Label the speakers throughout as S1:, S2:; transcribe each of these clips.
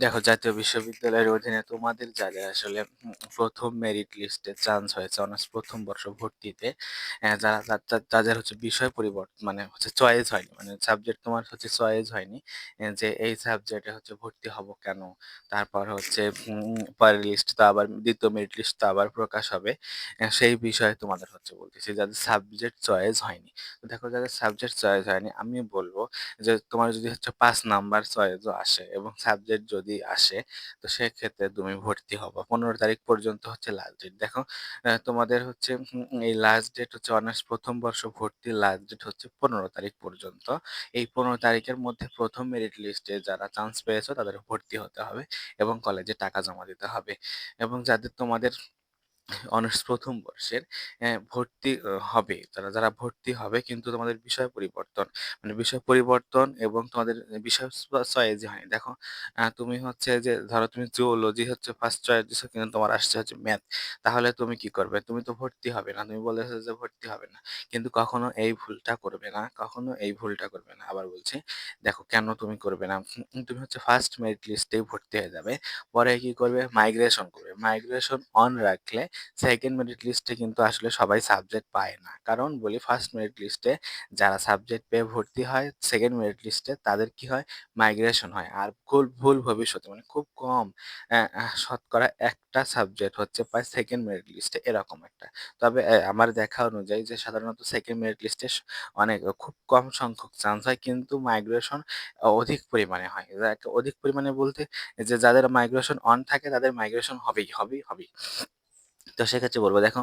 S1: দেখো, জাতীয় বিশ্ববিদ্যালয়ের অধীনে তোমাদের যাদের আসলে প্রথম মেরিট লিস্টে চান্স হয়েছে অনার্স প্রথম বর্ষ ভর্তিতে যারা যাদের হচ্ছে বিষয় পরিবর্তন মানে হচ্ছে চয়েস হয়নি মানে সাবজেক্ট তোমার হচ্ছে চয়েস হয়নি যে এই সাবজেক্টে হচ্ছে ভর্তি হব কেন? তারপর হচ্ছে পরের লিস্ট তো আবার, দ্বিতীয় মেরিট লিস্ট তো আবার প্রকাশ হবে সেই বিষয়ে তোমাদের হচ্ছে বলতেছি, যাদের সাবজেক্ট চয়েস হয়নি। দেখো, যাদের সাবজেক্ট চয়েস হয়নি, আমি বলব যে তোমার যদি হচ্ছে পাঁচ নাম্বার চয়েসও আসে এবং সাবজেক্ট যদি আসে, তো সেক্ষেত্রে তুমি ভর্তি হবে। পনেরো তারিখ পর্যন্ত হচ্ছে লাস্ট ডেট দেখো তোমাদের হচ্ছে এই লাস্ট ডেট হচ্ছে অনার্স প্রথম বর্ষ ভর্তির লাস্ট ডেট হচ্ছে পনেরো তারিখ পর্যন্ত। এই পনেরো তারিখের মধ্যে প্রথম মেরিট লিস্টে যারা চান্স পেয়েছ তাদের ভর্তি হতে হবে এবং কলেজে টাকা জমা দিতে হবে। এবং যাদের তোমাদের অনার্স প্রথম বর্ষের ভর্তি হবে। তারা যারা ভর্তি হবে কিন্তু তোমাদের বিষয় পরিবর্তন। মানে বিষয় পরিবর্তন এবং তোমাদের বিষয় স চয়েসই হয়নি। দেখো তুমি হচ্ছে যে ধরো তুমি জুওলজি হচ্ছে ফার্স্ট চয়েস দিছো কিন্তু তোমার আসছে হচ্ছে ম্যাথ। তাহলে তুমি কি করবে? তুমি তো ভর্তি হবে না। তুমি বলেছ যে ভর্তি হবে না। কিন্তু কখনো এই ভুলটা করবে না। কখনো এই ভুলটা করবে না। আবার বলছি, দেখো কেন তুমি করবে না? তুমি হচ্ছে ফার্স্ট মেরিট লিস্টেই ভর্তি হয়ে যাবে। পরে কি করবে? মাইগ্রেশন করবে। মাইগ্রেশন অন রাখলে সেকেন্ড মেরিট লিস্টে কিন্তু আসলে সবাই সাবজেক্ট পায় না। কারণ বলি ফার্স্ট মেরিট লিস্টে যারা সাবজেক্ট পেয়ে ভর্তি হয়, সেকেন্ড মেরিট লিস্টে তাদের কি হয়? মাইগ্রেশন হয়। আর ভুল, ভুল ভবিষ্যতে মানে খুব কম শতকরা একটা সাবজেক্ট হচ্ছে পায় সেকেন্ড মেরিট লিস্টে এরকম একটা। তবে আমার দেখা অনুযায়ী যে সাধারণত সেকেন্ড মেরিট লিস্টে অনেক খুব কম সংখ্যক চান্স হয় কিন্তু মাইগ্রেশন অধিক পরিমাণে হয়। অধিক পরিমাণে বলতে যে যাদের মাইগ্রেশন অন থাকে তাদের মাইগ্রেশন হবেই, হবেই, হবেই। তো সেক্ষেত্রে বলব, দেখো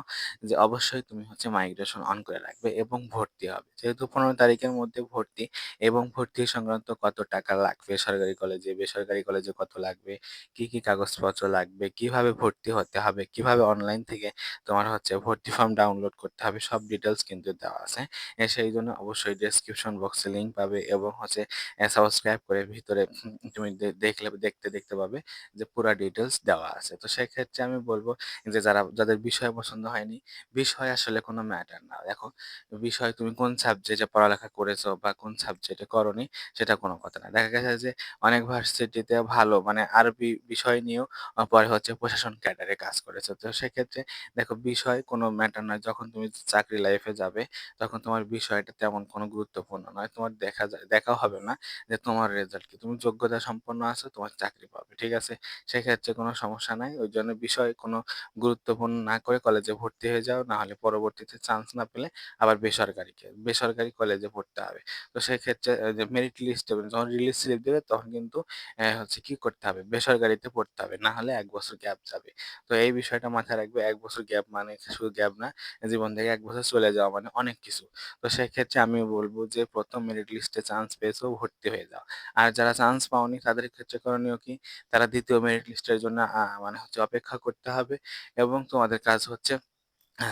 S1: যে অবশ্যই তুমি হচ্ছে মাইগ্রেশন অন করে রাখবে এবং ভর্তি হবে। যেহেতু পনেরো তারিখের মধ্যে ভর্তি এবং ভর্তি সংক্রান্ত কত টাকা লাগবে, সরকারি কলেজে বেসরকারি কলেজে কত লাগবে, কি কি কাগজপত্র লাগবে, কীভাবে ভর্তি হতে হবে, কীভাবে অনলাইন থেকে তোমার হচ্ছে ভর্তি ফর্ম ডাউনলোড করতে হবে, সব ডিটেলস কিন্তু দেওয়া আছে। সেই জন্য অবশ্যই ডেসক্রিপশন বক্সে লিঙ্ক পাবে এবং হচ্ছে সাবস্ক্রাইব করে ভিতরে তুমি দেখলে, দেখতে দেখতে পাবে যে পুরো ডিটেলস দেওয়া আছে। তো সেক্ষেত্রে আমি বলব যে যারা যাদের বিষয় পছন্দ হয়নি, বিষয় আসলে কোনো ম্যাটার না। দেখো বিষয় তুমি কোন সাবজেক্টে পড়ালেখা করেছ বা কোন সাবজেক্টে করোনি সেটা কোনো কথা না। দেখা গেছে যে অনেক ভার্সিটিতে ভালো মানে আরবি বিষয় নিয়েও পরে হচ্ছে প্রশাসন ক্যাডারে কাজ করেছে। তো সেক্ষেত্রে দেখো বিষয় কোনো ম্যাটার নয়। যখন তুমি চাকরি লাইফে যাবে তখন তোমার বিষয়টা তেমন কোনো গুরুত্বপূর্ণ নয়। তোমার দেখা দেখাও হবে না যে তোমার রেজাল্ট কি। তুমি যোগ্যতা সম্পন্ন আছো, তোমার চাকরি পাবে। ঠিক আছে? সেক্ষেত্রে কোনো সমস্যা নাই। ওই জন্য বিষয় কোনো গুরুত্বপূর্ণ না করে কলেজে ভর্তি হয়ে যাও। না হলে পরবর্তীতে চান্স না পেলে আবার বেসরকারিকে বেসরকারি কলেজে পড়তে হবে। তো সেক্ষেত্রে মেরিট লিস্ট যখন রিলিজ স্লিপ দেবে তখন কিন্তু হচ্ছে কি করতে হবে? বেসরকারিতে পড়তে হবে। না হলে ১ বছর গ্যাপ যাবে। তো এই বিষয়টা মাথায় রাখবে। এক বছর গ্যাপ মানে শুধু গ্যাপ না, জীবন থেকে এক বছর চলে যাওয়া মানে অনেক কিছু। তো সেক্ষেত্রে আমি বলব যে প্রথম মেরিট লিস্টে চান্স পেয়েছ ভর্তি হয়ে যাও। আর যারা চান্স পাওনি তাদের ক্ষেত্রে করণীয় কি? তারা দ্বিতীয় মেরিট লিস্টের জন্য মানে হচ্ছে অপেক্ষা করতে হবে। এবং তোমাদের কাজ হচ্ছে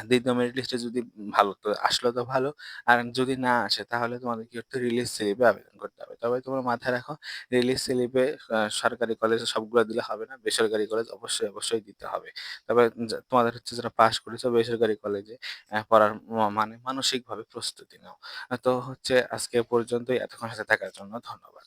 S1: দ্বিতীয় ২য় মেরিট লিস্টে যদি ভালো তো আসলো তো ভালো। আর যদি না আসে তাহলে তোমাদের কি করতে রিলিজ স্লিপে আবেদন করতে হবে। তবে তোমরা মাথায় রাখো রিলিজ স্লিপে সরকারি কলেজে সবগুলো দিলে হবে না। বেসরকারি কলেজ অবশ্যই, অবশ্যই দিতে হবে। তবে তোমাদের হচ্ছে যারা পাস করেছ বেসরকারি কলেজে পড়ার মানে মানসিকভাবে প্রস্তুতি নাও। তো হচ্ছে আজকে পর্যন্তই। এতক্ষণ সাথে থাকার জন্য ধন্যবাদ।